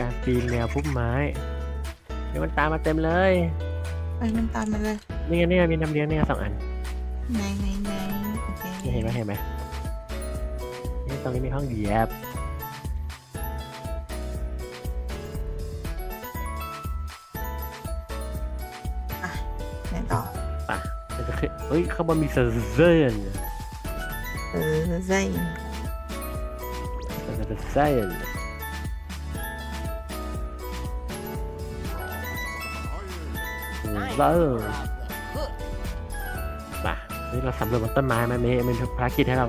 การปีนแนวพุ่มไม้ เดี๋ยวมันตามมาเต็มเลยไปมันตามมาเลยนี่ไงนี่ไงมีน้ำเลี้ยงเนี่ยสองอันไหนไหนไหนโอเคนี่เห็นไหมเห็นไหมนี่ตรงนี้มีห้องเหยียบไหนต่อป่ะมันจะขึ้นเฮ้ยข้างบนมีเซอร์เซนเออใจเซอร์เซนเซอร์ป่ะนี่เราสำรวจบนต้นไม้ไหมมีมีภารกิจให้เรา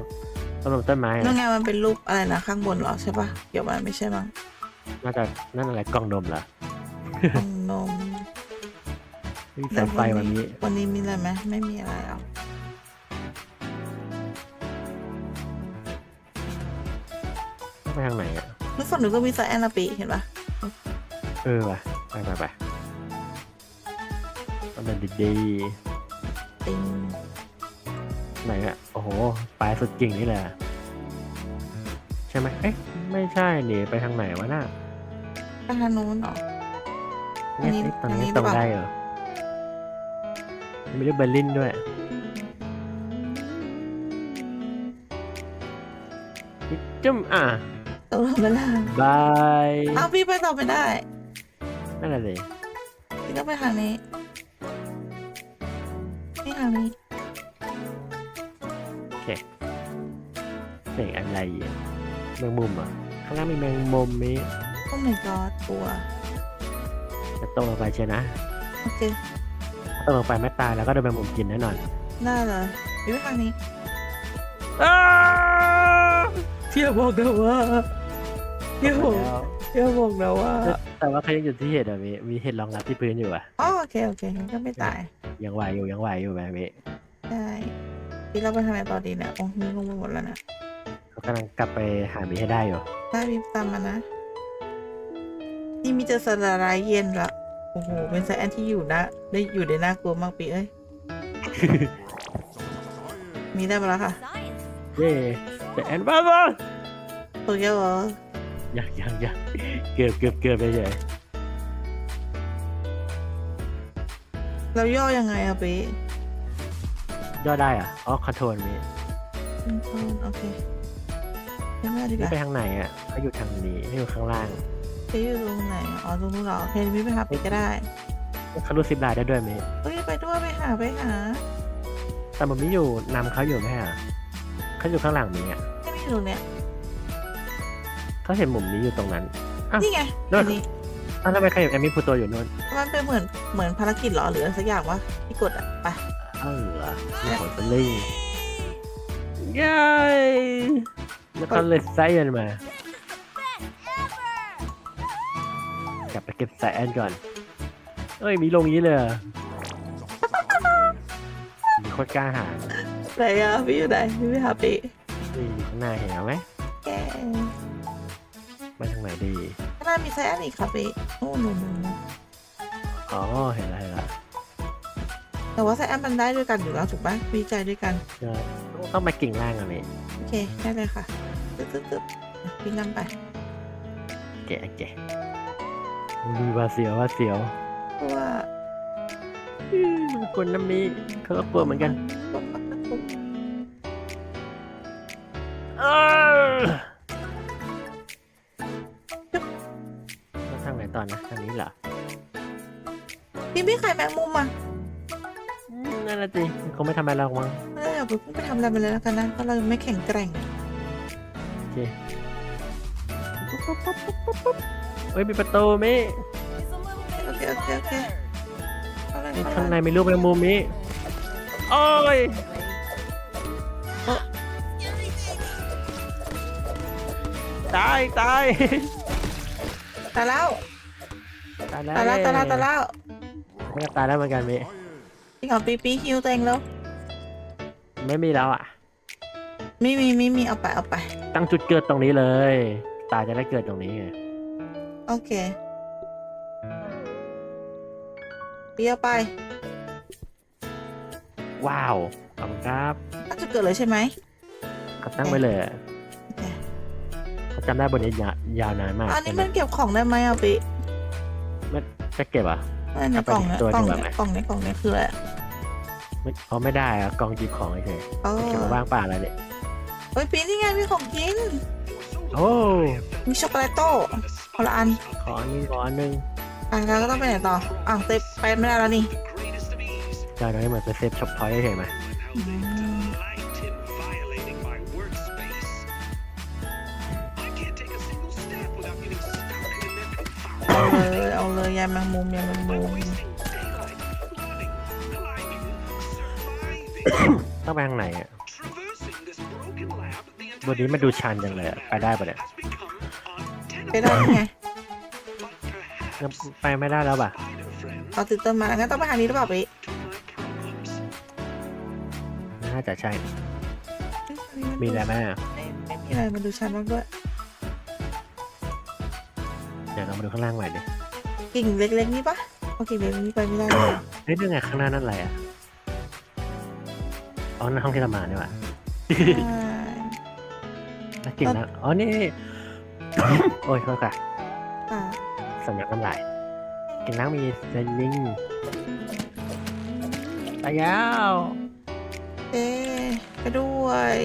สำรวจต้นไม้นั่นนะไงมันเป็นรูปอะไรนะข้างบนเหรอใช่ปะเดี๋ยวมันไม่ใช่มั้งน่าจะนั่นอะไรกล่องนมเหรอตรงนมมีสายไฟวันนี้ วันนี้มีอะไรไหมไม่มีอะไรหรอกต้องไปทางไหนอะนึกฝั่งหนูก็มีไซแอนนาปีเห็นปะเออว่ะไปไปไป มันเป็นดีติงๆไหนอะโอ้โห ปลายสุดกิ่งนี่แหละ ใช่ไหมเอ๊ะ ไม่ใช่หนีไปทางไหนวะน่ะไปทางนู้นเหรอเนี่ยอันนี้เอ๊ะตรงอันนี้นี้หรือตรงเปล่า ได้เหรอมีรูปเบอร์ลินด้วย จุ่มอะ ตกลงไปแล้วบาย อ้าวพี่ไปต่อไม่ได้นั่นแหละสิพี่ต้องไปทางนี้ นี่ทางนี้เสียงอะไรอะแมงมุมอะข้างล่างมีแมงมุมมีโอ้ my god กลัวจะตกลงไปเชียวนะโอเคตกลงไปไม่ตายแล้วก็โดนแมงมุมกินแน่นอนได้เลยพี่ไปทางนี้เที่ยวบอกนะว่าเดี๋ยวเดี๋ยวบอกนะว่าแต่ว่าเขายังอยู่ที่เห็ดอะมีมีเห็ดรองรับที่พื้นอยู่อะ อ๋อโอเคโอเคงั้นก็ไม่ตาย ยังไหวอยู่ยังไหวอยู่แบบนี้ได้พี่เราไปทางไหนต่อดีเนี่ยโอ้มีงงไปหมดแล้วนะเขากำลังกลับไปหาหมีให้ได้อยู่ได้พี่ตามมานะ นี่มีเจอสลาลายเย็นละโอ้โหเป็นไซแอนที่อยู่นะ ได้อยู่ได้น่ากลัวมากปีเอ้ยมีได้มาแล้วค่ะเย่แต่แอนบ้าบ้าตัวเยอะเหรอยังยังยังเกือบเกือบเกือบไปเลย เราย่อยังไงอะปีย่อได้อะอ๋อคอนโทรลมีอืมโอเคยังไม่ได้ดีกนี่ว่าไปทางไหนอะเขาอยู่ทางนี้ให้อยู่ข้างล่างไปอยู่ตรงไหนอ๋อตรงนู้นเหรอโอเคพี่ไปหาปีก็ได้เขารูดซิปไลน์ได้ด้วยไหมเอ้ยไปด้วยไปหาไปหาแต่มันไม่อยู่นำเขาอยู่ไหมอะเขาอยู่ข้างหลังมีอะไม่มีตรงเนี้ยเขาเห็นมุมนี้อยู่ตรงนั้นอะนี่ไงนั่นอันนี้ อ้าวทำไมใครอยู่แอมมี่พูโตอยู่นู่นมันเป็นเหมือนเหมือนภารกิจเหรอหรืออะไรสักอย่างวะพี่กดอะไปเออเหรอมีผลสลิงเย้แล้วเขาเลยไซเอนมา กลับไปเก็บสายแอนก่อน เอ้ยมีลงนี้เลยเหรอมีโคตรกล้าหาญไหนอะพี่อยู่ไหนพี่ไปหาปีนี่อยู่ข้างหน้าเห็นไหมแกไปทางไหนดีข้าง หน้ามีไซแอนอีกครับพี่โอ้โหนูนูอ๋อเห็นแล้วเห็นแล้วแต่ว่าไซแอนมันได้ด้วยกันอยู่แล้วถูกปะวิจัยด้วยกัน ใช่ต้องไปกิ่งล่างอะนี่โอเค ได้เลยค่ะตึ๊บตึ๊บตึ๊บพี่นำไปแกะแกะมีวาเสียววาเสียวเพราะว่าอื้อมันกลัวน้ำมีเขาก็กลัวเหมือนกัน ทำอะไรเรามั้งไม่ได้เดี๋ยวไปพุ่งไปทำอะไรไปเลยแล้วกันนะเพราะเราไม่แข็งแกร่งโอเคเฮ้ยมีประตูมิโอเคโอเคโอเคเอาเลยเอาข้างเลในยมีลูกแมงมุมมิโอ้ยตายตายตายแล้วตายแล้วตายแล้วตายแล้วตายแล้วไม่ตายแล้วเหมือนกันมิจริงเหรอปีปีฮิวตัวเองแล้ว ไม่มีแล้วอะมีมีมีมีเอาไปเอาไป ตั้งจุดเกิดตรงนี้เลย ตายจะได้เกิดตรงนี้ไงโอเคปีเอาไปว้าวขอบคุณครับน่าจะเกิดเลยใช่ไหมก็ตั้งไว้เลยอะโอเคโคจำได้บนนี้ยายาวนานมากอันนี้ใช่ไหมมันเก็บของได้ไหมอะปิมันจะเก็บอะอันนี้เอาไปกล่องเนี้ยตัวกล่องดีกว่าเนี้ไหมยกล่องเนี้ยกล่องเนี้ยคืออะไรอะ ไม่เพราะไม่ได้อะกองหยิบของเฉยเอๆเก็บอมาว่างเปล่าอะไรเนี่ยเฮ้ยปีนี่ไงมีของกิน โอ้มีช็อกโกแลตโต้คนละอันขออันนี้ขออันนึงอะแล้วก็ต้องไปไหนต่ออะเตะไปไม่ได้แล้วนี่จะเอาให้มันเป็นเซฟช็อปพอยต์เฉยๆไหมอืมเอาเลยเอาเลยยายแมงมุมยายแมงมุม ต้องไปทางไหนอะบนนี้มันดูชันจังเลยอะไปได้ปะเนี่ยไปได้ไงงั้นไปไม่ได้แล้วป่ะเอาติดต้นไม้งั้นต้องไปทางนี้หรือเปล่าปิน่าจะใช่ มีอะไรไหมอะไม่ไม่มีอะไรมันดูชันมากด้วยเดี๋ยวเรามาดูข้างล่างใหม่ดิกิ่งเล็กๆนี่ปะเอากิ่งเล็กๆนี่ไปไม่ได้เลยเหรอเฮ้ยนี่ไงข้างหน้านั่นอะไรอะ อ๋อนั่นห้องที่เรามานี่หว่าใช่แล้วกิ่งนะอ๋อนี่ โอ้ยโทษค่ะอะสำนักน้ำลายกิ่งน้ำมีสลิงไปแล้วเอ๊ะไปด้วย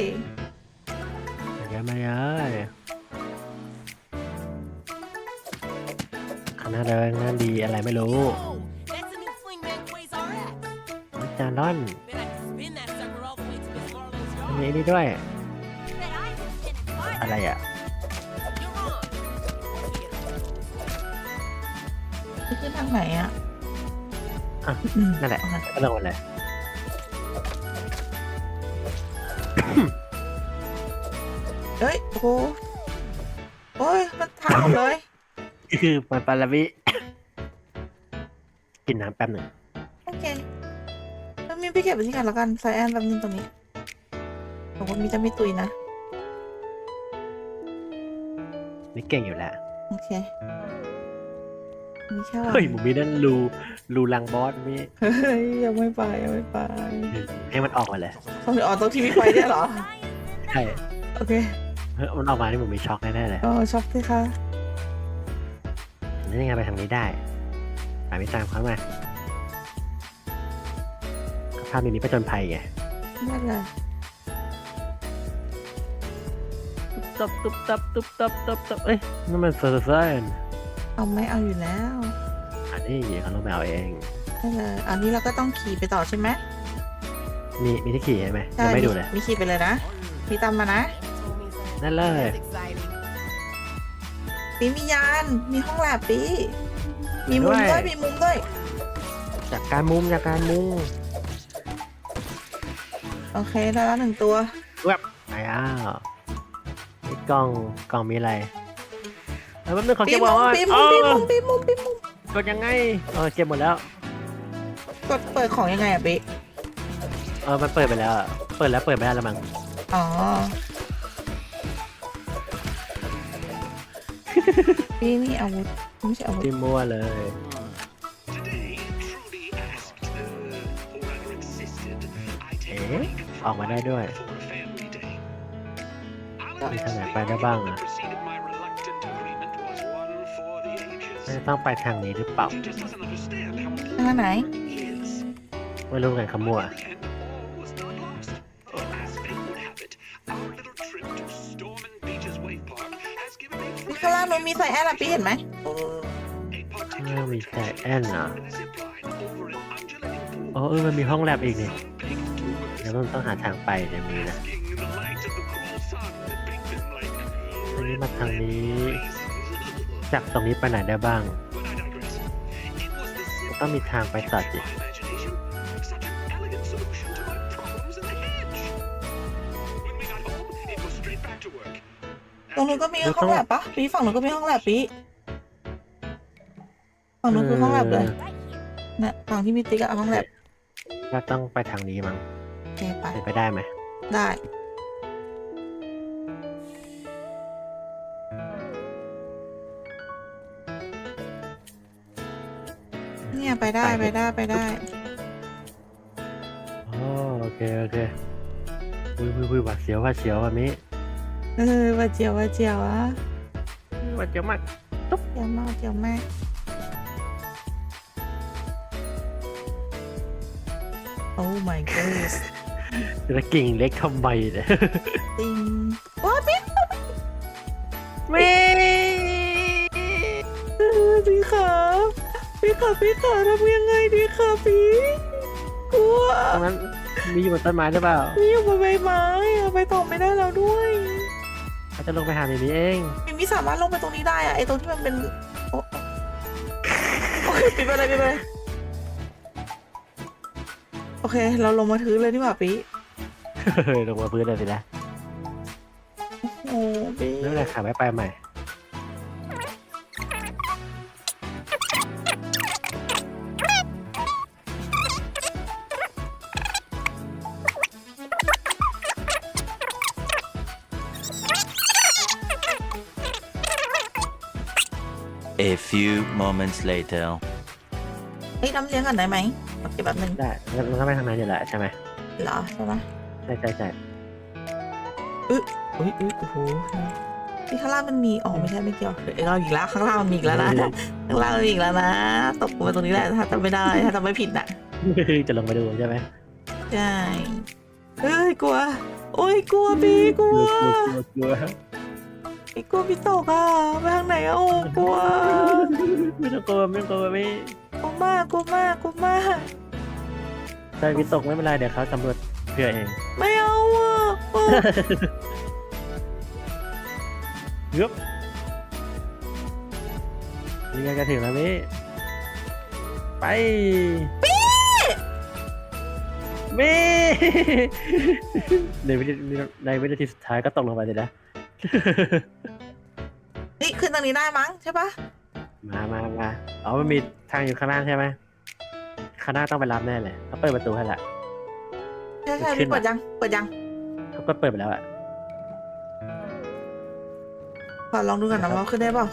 ไปแล้วมาเลยข้างหน้าเดินงานดีอะไรไม่รู้ Whoa! That's a new fling man Quasar X. วิจารณ์ร้อน มี yard. ไอ้นี่ด้วย Bet I can spin it farther. อะไรอะ You're wrong. You get a นี่คือทางไหนอะอะอืมนั่นแหละเอาไงก็ลงมาเลยเฮ้ยโอ้โหโอ้ยมันถามหมดเลย คือมันปาราวิกินน้ำแป๊บหนึ่งโอเคแล้วมีไปเก็บไปที่กันแล้วกันไซแอนแป๊บนึงตรงนี้ บอกว่ามีจะไม่ตุยนะ นี่เก่งอยู่แล้ว โอเค มีแค่ว่าเฮ้ยผมมีนั่นรูรูลังบอสมีเฮ้ยยังไม่ไปยังไม่ไปให้มันออกมาเลยต้องออกต้องทีวีไฟได้วยเหรอ ใช่ โอเคเฮ้ยมันออกมานี่ผมมีช็อกแน่ๆเลยก็ช็อกสิคะนี่ยังไงไปทางนี้ได้ตามไปตามเขามาก็ภาพมีนี้ประจนภัยไงนั่นแหละ ตบตุบตับตุบตับตบตับเอ้ยนั่นมันเซอร์เซนเอาไม่เอาอยู่แล้วอันนี้เขาลงไปเอาเองนั่นแหละอันนี้เราก็ต้องขี่ไปต่อใช่ไหมมีมีที่ขี่ใช่ไหมยังไม่ดูเลยมีขี่ไปเลยนะพี่ตามมานะนั่นเลย That's exciting. ปีมียานมีห้องแลบปีมีมุมด้วยมีมุมด้วยจากการมุมจากการมุมโอเคได้แล้วหนึ่งตัวแบบไปอ้าว กล่องกล่องมีอะไรแล้วแป๊บนึงของปีเก็บมุไว้มก่อนปีเอมุมปีอมุมปีมุมปีมุมกดยังไงเออเก็บหมดแล้ว กดเปิดของยังไงอะปีเออมันเปิดไปแล้วอะเปิดแล้วเปิดไม่ได้แล้วมั้งอ๋อปีนี่อาวุธไม่ใช่อาวุธ จิ้มมั่วเลยเอ๊ะออกมาได้ด้วย มีทางไหนไปได้บ้างอะน่าจะต้องไปทางนี้หรือเปล่า ทางไหน ไม่รู้ไงขมัวนี่ข้างล่างมันมีไซแอนอะปีเห็นไหมข้างล่างมีใจแอนเหรออ๋อเออมันมีห้องแลบอีกนี่แล้วมันต้องหาทางไปเดี๋ยวมีนะ มาทางนี้ จากตรงนี้ไปไหนได้บ้าง ต้องมีทางไปต่อจิตรงนู้นก็มีห้องแลบปะปีฝั่งนู้นก็มีห้องแลบปีฝั่งนู้นคือห้องแลบเลยนะฝั่งที่มีติ๊กอะห้องแลบก็ต้องไปทางนี้มั้งโอเคไปเป็นไปได้ไหม ได้ ไปได้ไปได้ไปได้ อ๋อโอเคโอเควุ้ยวุ้ยวุ้ยหวาดเสียวหวาดเสียวแบบนี้เออว่าเจียวว่าเจียวอะว่าเจ๋งมากเจียวมากเจียวมากโอ้ my god จะกิ่งเล็กทำไมเนี่ยติงว้าพี่ ครับพี่ขาทำยังไงดีครับพี่กลัวตรงนั้นมีอยู่บนต้นไม้หรือเปล่ามีอยู่บนใบไม้อะไปต่อไม่ได้แล้วด้วยเขาจะลงไปหาในนี้เองมิมีสามารถลงไปตรงนี้ได้อะไอตรงที่มันเป็นโอ้โอเคปิดไปเลยปิดไปเลยโอเค เราลงมาถือเลยดีกว่าปีเฮ้ยลงมาพื้นเลยสินะโอ้ปีไม่เป็นไรขาไม่ไปใหม่ A few moments later. เฮ้ยน้ำเลี้ยงกันได้ไหมโอเคแบบนึงได้แล้วมันก็ไปทางนั้นอยู่แล้วใช่ไหมเหรอใช่ไหมใช่ใช่ใช่อุ้ยอุ้ยโอ้โหที่ข้างล่างมันมีอ๋อไม่ใช่ไม่เกี่ยวเดี๋ยวเราอีกแล้วข้างล่างมันมีอีกแล้วนะข้างล่างมันมีอีกแล้วนะ ตกลงมาตรงนี้แหละถ้าจำไม่ได้ถ้าจำไม่ผิดน่ะจะลงไปดูใช่ไหมใช่เฮ้ยกลัว โอ้ยกลัวพี่กลัวกลัวกลัว พี่กลัวพี่ตกอะไปทางไหนอะโอ้กลัวไม่ต้องกลัวไม่ต้องกลัวไม่กลัวมากกลัวมากกลัวมากใช่วิตกไม่เป็นไรเดี๋ยวเขาสำรวจเพื่อเองไม่เอาอะโอ้ยึบนี่ไงจะถึงแล้วพี่ไปพี่พี่ในวินาทีในวินาทีสุดท้ายก็ตกลงไปเลยนะ นี่ขึ้นตรงนี้ได้มั้งใช่ปะมามามาอ๋อมันมีทางอยู่ข้างล่างใช่ไหมข้างหน้าต้องไปรับแน่เลยเขาเปิดประตูให้ละ ใช่ใช่ขึ้พี่นเปิมาดยังเปิดยังเขาก็เปิดไปแล้วอะขอลองดูกันนะว่าขึ้นได้เปล่า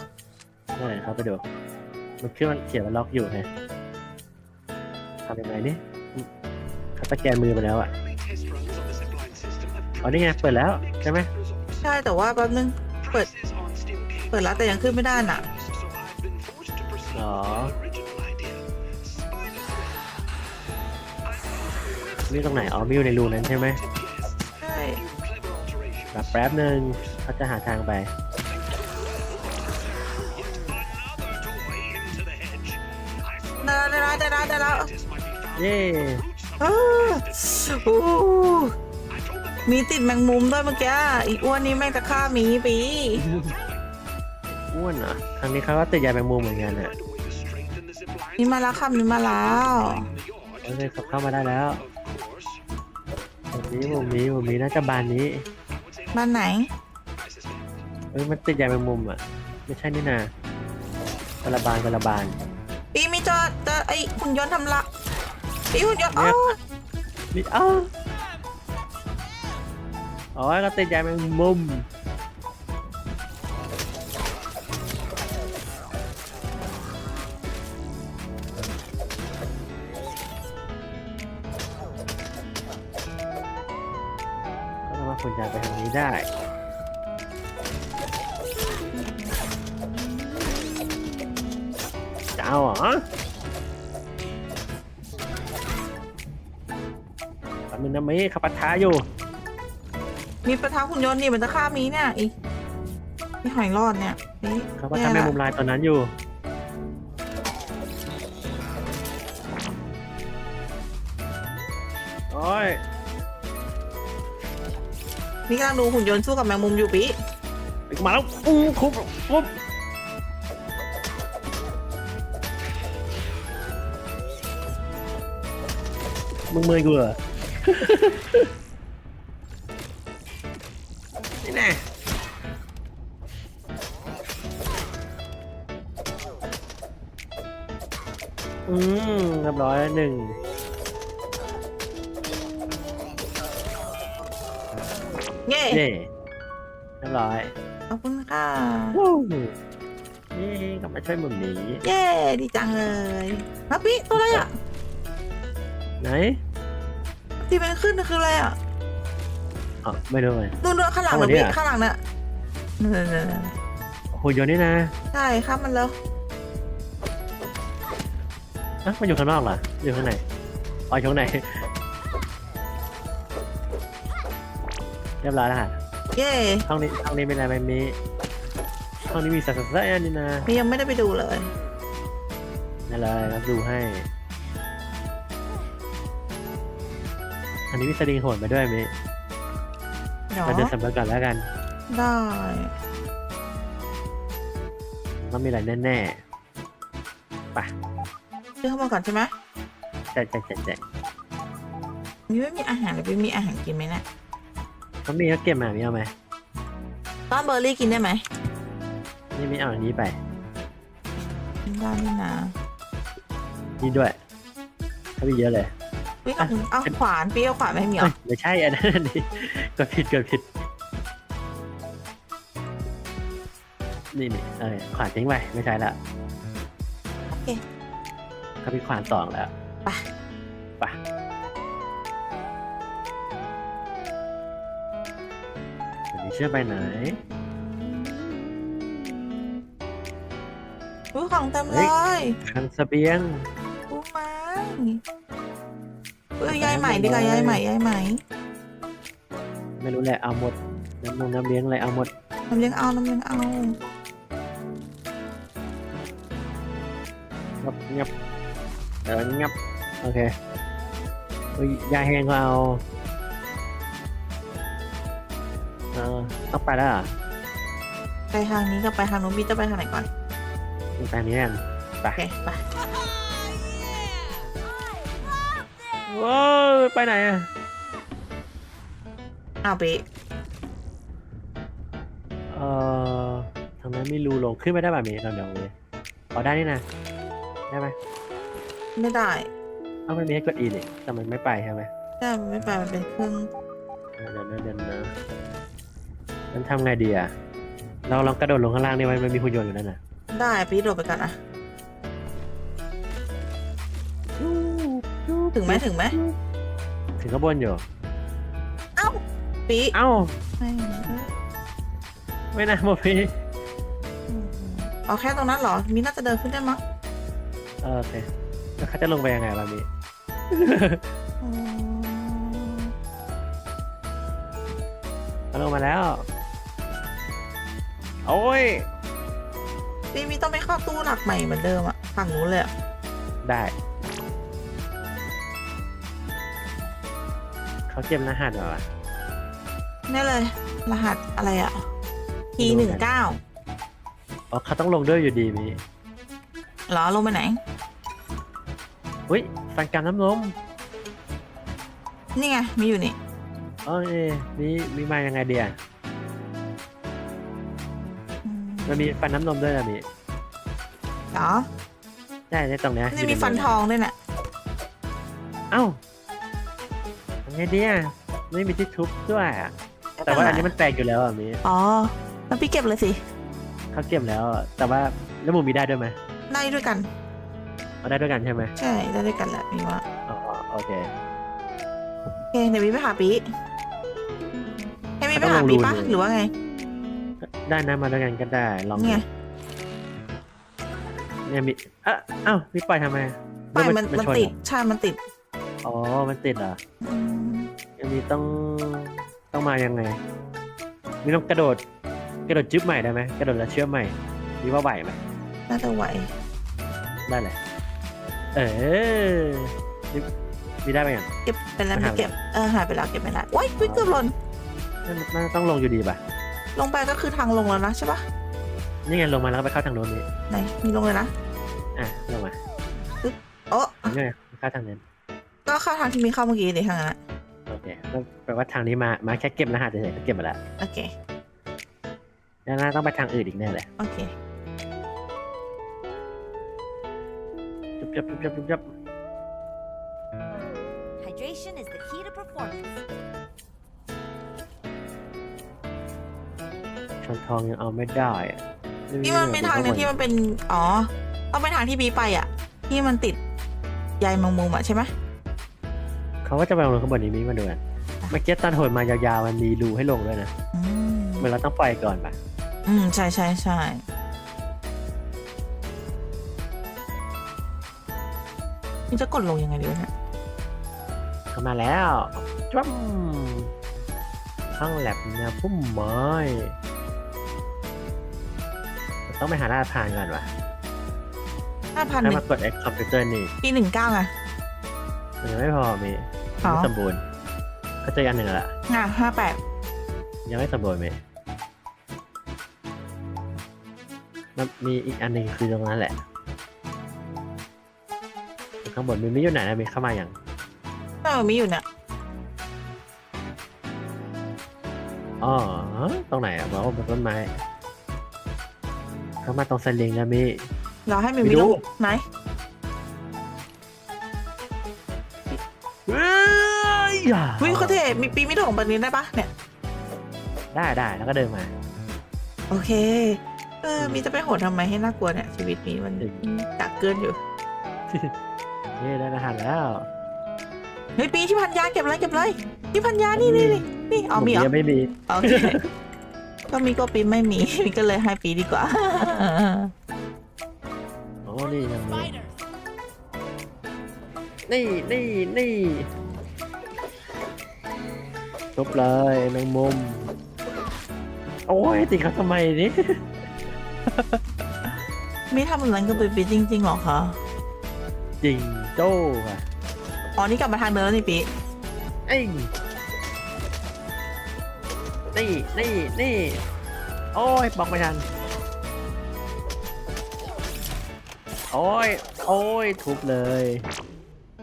นั่นแหละเขาไปดู มันขึ้นมันเขียนว่าล็อกอยู่ไงทำยังไงนี่เขาตะแกนมือมาแล้วอะอ๋อนี่ไงเปิดแล้วใช่ไหม ใช่แต่ว่าแป๊บนึงเปิด เปิดแล้วแต่ยังขึ้นไม่ได้น่ะอ๋อนี่ตรงไหน อ๋อมีอยู่ในรูนั้นใช่ไหมใช่แบบแป๊บหนึ่งเขาจะหาทางไป ได้แล้วได้แล้วได้แล้วได้แล้วเย้ อ้าวโอ้ มีติดแมงมุมด้วยเมื่อกี้อีอ้วนนี่แม่งจะฆ่าหมีปีอ้วนเหรอครั้งนี้เขาก็ติดยาแมงมุมเหมือนกันอะนี่มาแล้วค่ะนี่มาแล้วโอเคครับเข้ามาได้แล้วมุมนี้มุมนี้มุมนี้น่าจะบานนี้บ้านไหนเอ้ยมันติดยาแมงมุมอะ ไม่ใช่นี่นากระบาลกระบาลปีมีจอจอไอหุ่นยนต์ทำละปีหุ่นยนต์เนี่อ๋อยนี่อ้าว อ๋อก็ติดยาแมงมุมก็ต้องมาขนยาไปทางนี้ได้ จะเอาเหรอแป๊บนึงนะมีขับปะทาอยู่ มีประทาหุ่นยนต์นี่มันจะฆ่าหมีเนี่ยอีนี่หอยรอดเนี่ยนี่ขับปะทาแมงมุมลายตอนนั้นอยู่ โอ้ยนี่กำลังดูหุ่นยนต์สู้กับแมงมุมอยู่ปีมาแล้วอู้คุบคุบมึงเมยกูเหรอ อืมเรียบร้อยแล้วหนึ่งเย่เย่เรียบร้อยขอบคุณค่ะ วู้นี่กลับมาช่วยหมุนหนีเย่ดีจังเลยมาปีตัวอะไรอะไหนที่มันขึ้นคืออะไรอะอ๋อไม่รู้เลยนู่นนู่นข้างหลังข้างบเรานเนี่พี่ยข้างหลังน่ะนั่นๆๆหุ่นยนต์นี่นะๆใช่ครับมันแล้ว อะมันอยู่ข้างนอกเหรอ อยู่ข้างในอ๋ออยู่ข้างในเรียบร้อยแล้วค่ะเย่ห้องนี้ห้องนี้เป็นอะไรไหมมีห้องนี้มีสัตว์สัตว์อันนี้นะพี่ยังไม่ได้ไปดูเลยนี่เลยเราดูให้ อันนี้มีสลิงโหดมาด้วยมิเดี๋ยวเราจะสำรวจก่อนแล้วกัน ได้ว่ามีอะไรแน่ซื้ อเข้ามาก่อนใช่ไหมๆแต่แต่แต่แต่มีไม่มีอาหารหรือไม่มีอาหารกินไหมเนี่ยเขามีเขาเก็บมามีเอาไหมต้อนเบอร์รี่กินได้ไหมนี่มีเอาอันนี้ไปไม่ได้นี่นะนี่ด้วยเขามีเยอะเลยวิ่งเอาเอาขวานพี่เอาขวานไม่ให้มีเหรเอ้อยไม่ใช่อันนั้นอันนี้กดผิดกดผิดนี่นี่เออขวานทิ้งไปไม่ใช่ละโอเค เขามีขวานสองแล้วไป ไปวันนี้เชื่อไปไหนอุ้ยของเต็มเฮ้เลย ยคันเสเบียงอุ้ยไม่อุ้ยยายใหม่ดีกว่ายายใหม่ยายใหม่ไม่รู้แหละเอาหมด น้ำนงน้ำเลี้ยงอะไรเอาหมด น้ำเลี้ยงเอาน้ำเลี้ยงเอา งับงับ เอองับ โอเคอุ้ยยาแห้งก็เอาเออต้องไปแล้วเหรอไปทางนี้กับไปทางนู้นพี่จะไปทางไหนก่อนไปนี้กันโอเคไปว้าวไปไหนอะเอาไปเอ่อทางนั้นมีรูลงขึ้นไม่ได้แบบนี้เราเดี๋ยวเลยพอได้นี่นะได้ไหม ไม่ได้เอามันมีให้กดอีนี่แต่มันไม่ไปใช่ไหมใช่มันไม่ไปมันเป็นเครื่องเออเดี๋ยวนะเดี๋ยวนะมันทำไงดีอะ เราลองกระโดดลงข้างล่างนี่มันมันมีหุ่นยนต์อยู่นั่นน่ะ ได้พี่โดดไปก่อนอะถึงไหมถึงไหมถึงข้างบนอยู่ปีเอ้า ไม่ไม่นะโมพี่เอาแค่ตรงนั้นเหรอ มีน่าจะเดินขึ้นได้มั้งเออโอเค แล้วเขาจะลงไปยังไงล่ะมีอืมเขาลงมาแล้ว โอ้ยปีมีต้องไปเข้าตู้หลักใหม่เหมือนเดิมอะฝั่งนู้นเลยอะได้ เขาเก็บรหัสเหรอวะ นี่เลย รหัสอะไรอะ P ไม่รู้หเหมืนึ่องนกัน เก้าอ๋อเขาต้องลงด้วยอยู่ดีมี หรอลงไปไหน อุ้ยฟันกรรมน้ำนมนี่ไง มีอยู่นี่อ๋อเอยมีมีมายังไงเดียอืมมันมีฟันน้ำนมด้วยนะมีเหรอใช่ในตรงเนี้ยนี่อยู่มีใฟันทองด้วยน่ะเอ้ายังไงเดียไม่มีที่ทุบด้วยอะแต่ว่าอันนี้มันแตกอยู่แล้วอะมีอ๋อแล้วพี่เก็บเลยสิ เขาเก็บแล้วอะแต่ว่าแล้วหมูมีได้ด้วยไหมได้ด้วยกัน เอาได้ด้วยกันใช่ไหมใช่ได้ด้วยกันแหละมีว่าอ๋อโอเคโอเคเดี๋ยวมีไปหาปีให้มีไปหาต้องลงปีรูปะเลยหรือว่าไง ได้นะมาด้วยกันก็ได้ลองดูเนี่ยเนี่ยมีเอ้าเอ้ามีปล่อยทำไมไปมันมันชนติดเหรอใช่มันติดอ๋อมันติดเหรออืมอันนี้ต้องต้องมายังไงมีต้องกระโดดกระโดดจึ๊บใหม่ได้ไหมกระโดดแล้วเชื่อมใหม่มีว่าไหวไหมน่าจะไหวได้เลย เออมีมีได้ไหมอะ เก็บไปแล้วมันไม่หายไปเก็บ เออหายไปแล้วเก็บไม่ได้ว้ายวิ่งเกือบหล่นนั่นน่าต้องลงอยู่ดีป่ะ ลงไปก็คือทางลงแล้วนะใช่ปะนี่ไงลงมาแล้วก็ไปเข้าทางโน้นนี่ไหนมีลงเลยนะ อะลงมาโอ้นี่ไงเข้าทางนั้น ก็เข้าทางที่มีเข้าเมื่อกี้เลยทางนั้นอะโอเคก็แปลว่าทางนี้มา มาแค่เก็บรหัสเฉยๆก็เก็บมาแล้ว โอเค แล้วน่าต้องไปทางอื่นอีกแน่เลย โอเค จุ๊บจับจุ๊บจับจุ๊บจับ Hydration is the key to performance. ชนทองยังเอาไม่ได้อะที่มันเป็นทางเนี่ยที่มันเป็น อ๋อต้องเป็นทางที่บีไปอะ ที่มันติดใยแมงมุมอะใช่ไหมเขาก็จะไปลงข้างบนนี้มีมาดูกันเมื่อกี้ตอนโหนมายาวๆมันมีรูให้ลงด้วยนะอืมเหมือนเราต้องปล่อยก่อนปะอืมใช่ใช่ใช่ นี่จะกดลงยังไงดีวะเนี่ยเข้ามาแล้วจ้วมห้องแลบแนวพุ่มไม้ต้องไปหาหน้าทางก่อนวะห้าพันหให้นึ่งมากดไอ้คอมพิวเตอร์นี่ปีหนึ่งเก้าไง มันยังไม่พอมีอ๋อไม่สมบูรณ์ก็เจออันหนึ่งแล้วละอะห้าแปดยังไม่สมบูรณ์มีแล้วมีอีกอันหนึ่งคือตรงนั้นแหละ ข้างบนมีไม่อยู่ไหนนะมีเข้ามาอย่างถ้ามันมีอยู่เนี่ยอ๋อตรงไหนอะบอกว่าบนต้นไม้ เข้ามาตรงสลิงแล้วมี เราให้มันไม่มีรู้ลูกไหนเฮ้ยอย่าวิเขาเทมีปีไม่ถงแบบนี้ได้ปะเนี่ย ได้ได้แล้วก็เดินมา โอเค เออ มีจะไปโหดทำไมให้น่ากลัวเนี่ยชีวิตนี้มันจริงดักเกินอยู่ นี่ได้อาหารแล้วเฮ้ยปีที่พันยาเก็บเลยเก็บเลยที่พันยานี่นี่นี่นี่เอามีเหรอยังไม่มีโอเคก็มีก็ปีไม่มีมีก็เลยให้ปีดีกว่าโอ้นี่ยังมีนี่นี่นี่ทุบเลยแมงมุม โอ้ยติดเขาทำไมนี่ไม่ทำแบบนั้นกับปีจริงๆหรอคะ จริงโจ้อะอ๋อนี่กลับมาทางเดิมแล้วนี่ปีเอ้ยนี่นี่นี่โอ้ยบอกไม่ทันโอ้ยโอ้ยทุบเลย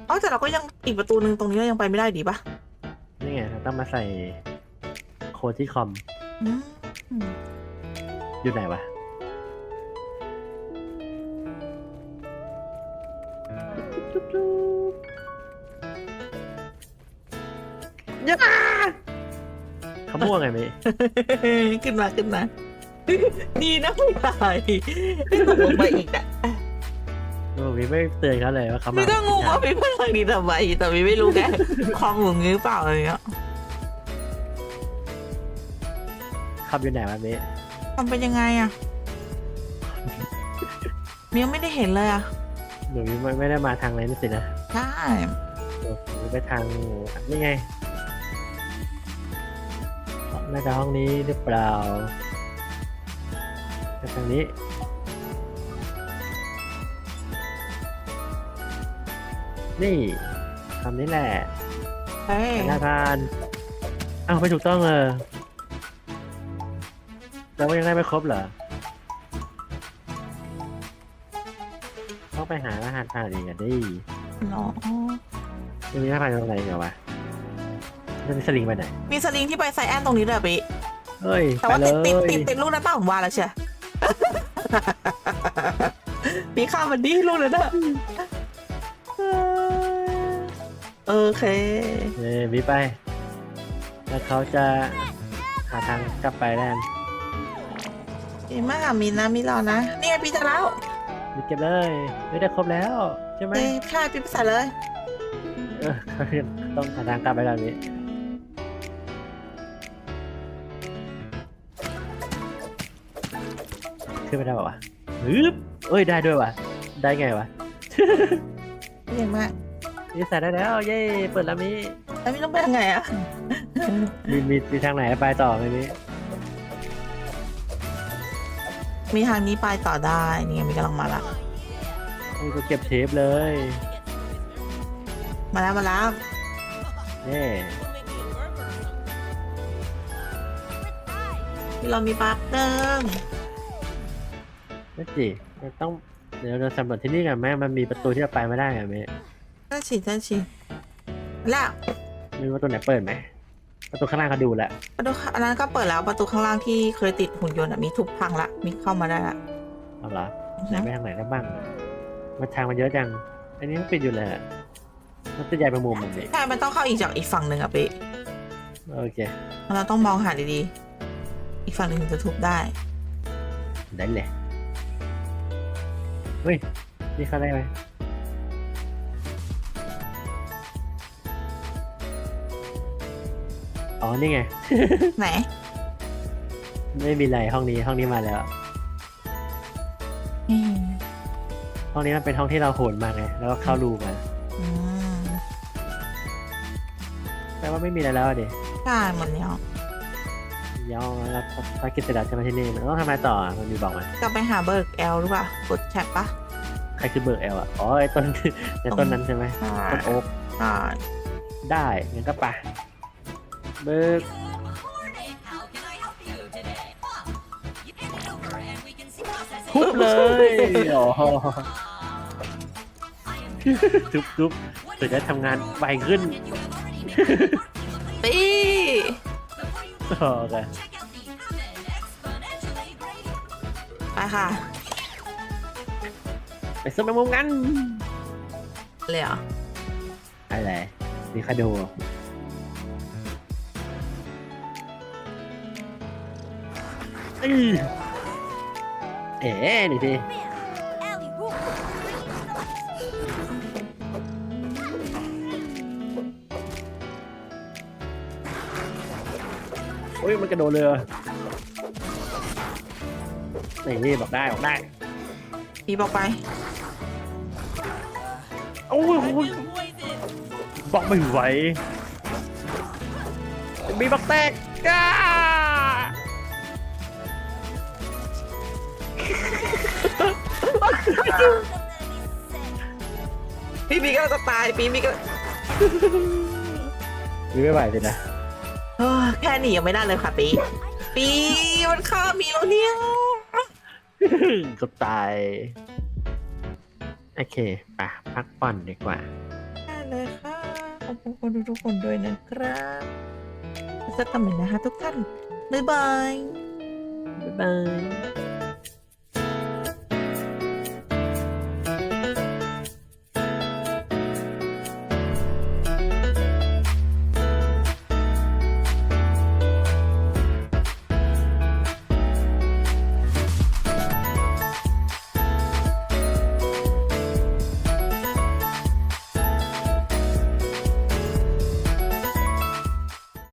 อ๋อแต่เราก็ยังอีกประตูหนึ่งตรงนี้เรายังไปไม่ได้ดีปะนี่ไงเราต้องมาใส่โค้ดที่คอมอืมอยู่ไหนวะ ยาขม่วงไงมีขึ้นมาขึ้นมาดีนะไม่ตายไม่ตกลงไปอีกอะโอ้มีไม่เตือนเขาเลยว่าเขาไม่มาต้องงงว่าพี่พลังดีทำไมแต่พี่ไม่รู้แกคลองหมุนหรือเปล่าอะไรเงี้ยขับอยู่ไหนวะมีทำเป็นยังไงอะเมียไม่ได้เห็นเลยอะหนูไม่ไม่ได้มาทางไหนนี่สินะใช่หนูไปทางนี่ไง น่าจะห้องนี้หรือเปล่าไปทางนี้นี่คำนี้แหละเฮ้ยน่าทานอ้าวไม่ถูกต้องเออแล้วว่ายังได้ไม่ครบเหรอ ต้องไปหารหัสผ่านอีกอะดิเนาะยังมีรหัสผ่านตรงไหนอีกเหรอวะจะ มีสลิงไปไหน มีสลิงที่ไปไซแอนตรงนี้เลยอะปีเฮ้ยแต่ไปว่าเลติดติดยติดติดลูกนั้นป้าผมว่าแล้วเชียปีข้ามมันดีลูกนั้นอะโอเคเฮ้ยมีไป แล้วเขาจะหาทางกลับไปแลนดีมากอะมีนะมีรอนะ นี่ไงพี่จะแล้วมีเก็บเลยไม่ได้ครบแล้ว ใช่ไหมเอ้ยใช่พี่ไปใส่เลย เออเขาต้องหาทางกลับไปแบบนี้ ขึ้นไปได้ป่าวะฮึบเอ้ยได้ด้วยวะได้ไงวะเก่งมากนี่ใส่ได้แล้วเย้เปิดแล้วมีแล้วพี่ต้องไปยังไงอะมีมีมีทางไหนไปต่อไหมมีมีทางนี้ไปต่อได้นี่ไงมีกำลังมาละมีก็เก็บเทปเลยมาแล้วมาแล้วเย้พี่เรามีปาร์คเดิม นั่นสิเราต้องเดี๋ยวเราสำรวจที่นี่กันไหมมันมีประตูที่เราไปไม่ได้อะเมนั่นสินั่นสิแล้วมีประตูไหนเปิดไหมประตูข้างล่างก็ดูแหละประตูอันนั้นก็เปิดแล้วประตูข้างล่างที่เคยติดหุ่นยนต์อะมีทุกพังละมีเข้ามาได้ละเอาละไหนไปทางไหนได้บ้างมาทางมันเยอะจัง อันนี้มันปิดอยู่เลยอะมันจะใหญ่ไปมุมมันดิใช่มันต้องเข้าอีกจากอีกฝั่งหนึ่งอะปีโอเคเราต้องมองหาดีๆ อีกฝั่งหนึ่งถึงจะทุบได้ ได้เลย เฮ้ยนี่เข้าได้ไหมอ๋อ นี่ไง ไหน ไม่มีอะไรห้องนี้ห้องนี้มาแล้ว อืมห้องนี้มันเป็นห้องที่เราโหนมาไง แล้วก็เข้ารูมาอืมแปลว่าไม่มีอะไรแล้วอะดิใช่หมดแล้ว เดี๋ยวเราภารกิจเสร็จแล้วใช่ไหมที่นี่มันต้องทำอะไรต่ออะมันมีบอกไหมกลับไปหาเบิร์กแอลหรือเปล่ากดแชทปะใครคือเบิร์กแอลอะอ๋อไอ้ต้นไอ้ต้นนั้นใช่ไหมใช่ต้นโอ๊กใช่ได้งั้นก็ไปะเบิร์กทุบเลยโอ้โหทุบทุบเพื่อจะทำงานไวขึ้นปี โอเคไปค่ะไปซุ่มแมงมุมกันเลยเหรออะไรมีคาโดอื้อเอ๋หนึ่งที โอ้ยมันกระโดดเลยเหรอนี่นี่บอกได้บอกได้ปีบอกไปโอ้ยโอ้ยบอกไม่ไหวมีบักแตกก้าพี่ปีก็จะตายปีปีก็ มีไม่ไหวเลยนะเอ้อ แค่หนียังไม่ได้เลยค่ะปี ปีมันฆ่ามีแล้วเนี่ยก็ตาย โอเคไปพักผ่อนดีกว่า ได้เลยค่ะขอบคุณคนดูทุกคนด้วยนะครับจะกันใหม่นะคะทุกท่าน บ๊ายบาย บ๊ายบาย